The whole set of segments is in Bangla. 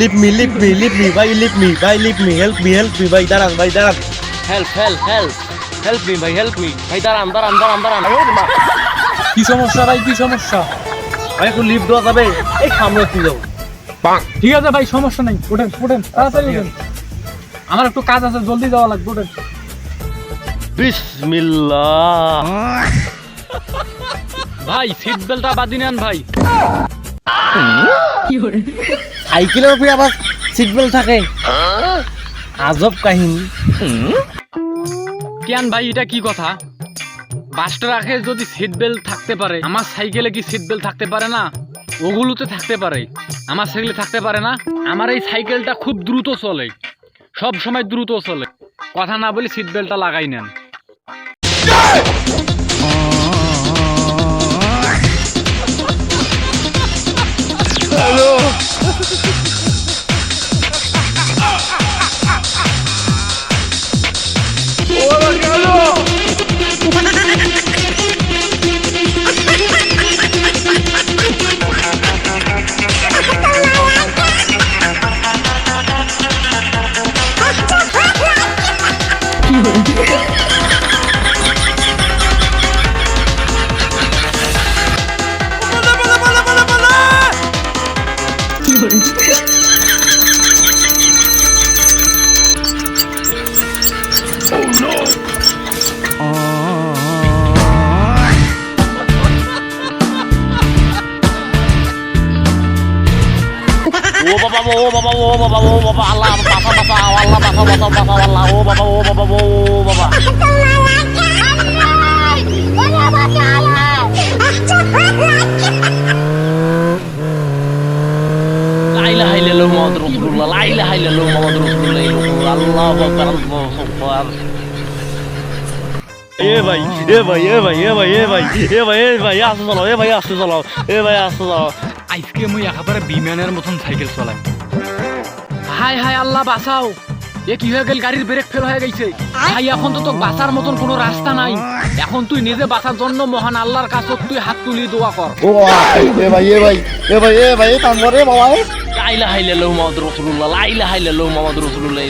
Leave me leave me leave me ভাই লিভ মি ভাই leave me help me help me ভাই দাঁড়ান ভাই দাঁড়ান help help help help me ভাই হেল্প মি ভাই দাঁড়ান দাঁড়ান দাঁড়ান দাঁড়ান কি সমস্যা ভাই কি সমস্যা? ভাই একটু লিভ দেওয়া যাবে। এই সামনে একটু যাও? ঠিক আছে ভাই সমস্যা নেই। ওঠেন ওঠেন তাড়াতাড়ি ওঠেন। আমার একটু কাজ আছে জলদি যাওয়া লাগবে ওঠেন। বিসমিল্লাহ। ভাই সিট বেল্টটা বাদি নেন ভাই। সাইকেলের উপরে আবার সিট বেল্ট থাকে। আজব কাহিনী। কেন ভাই এটা কি কথা? বাসটা রাখে যদি সিট বেল্ট থাকতে পারে আমার সাইকেলে কি সিট বেল্ট থাকতে পারে না? ওগুলোতে থাকতে পারে আমার সাইকেলে থাকতে পারে না? আমার এই সাইকেলটা খুব দ্রুত চলে। সব সময় দ্রুত চলে। কথা না বলে সিট বেল্টটা লাগাই নেন। ও বাবা ও বাবা ও বাবা ও বাবা আল্লাহ বাবা বাবা বাবা রাসূলুল্লাহ আল্লাহু এ ভাই ভাই এ ভাই এ ভাই এ ভাই এ ভাই এ ভাই আসতে চলো এ ভাই এ ভাই আসতে চলো আজকে মুই একেবারে বিমানের মতন সাইকেল চলাই হাই হাই আল্লাহ বাঁচাও। এ কি হয়ে গেল? গাড়ির ব্রেক ফেল হয়ে গেছে। ভাই এখন তো তোর বাঁচার মতন কোনো রাস্তা নাই। এখন তুই নিজে বাঁচার জন্য মহান আল্লাহর কাছে তুই হাত তুলি দোয়া কর। ও এ ভাই এ ভাই এ ভাই এ ভাই তাঙ্গর রে বাবা লা ইলাহা ইল্লাল্লাহু মুহাম্মাদুর রাসূলুল্লাহ লা ইলাহা ইল্লাল্লাহু মুহাম্মাদুর রাসূলুল্লাহ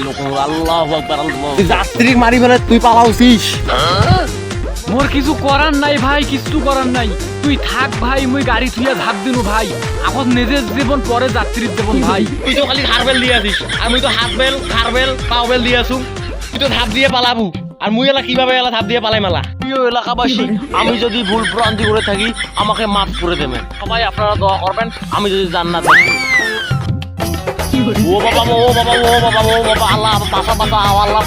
আল্লাহু আকবার আল্লাহু যাত্রী মারি ফেলে তুই পালাউছিস। মোর কিছু করার নাই ভাই কিছু করার নাই। তুই থাক ভাই মুই গাড়ি থুইয়া ধাপ দিনু ভাই। এখন নিজের জীবন পরে যাত্রীর জীবন ভাই। তুই তো খালি হারবেল দিয়ে আছিস। আর মুই তো হাত বেল খারবেল পাও বেল দিয়ে আসুম তুই তো ধাপ দিয়ে পালাবু। আর মুই এলা কীভাবে এলা ধাপ দিয়ে পালাই মেলা? প্রিয় এলাকাবাসী আমি যদি ভুল ভ্রান্তি করে থাকি আমাকে মাফ করে দেবেন। সবাই আপনারা দোয়া করবেন। আমি যদি জান্নাত ও বাবা ও বাবা ও বাবা ও বাবা আল্লাহ বাসা বাসা আল্লাহ।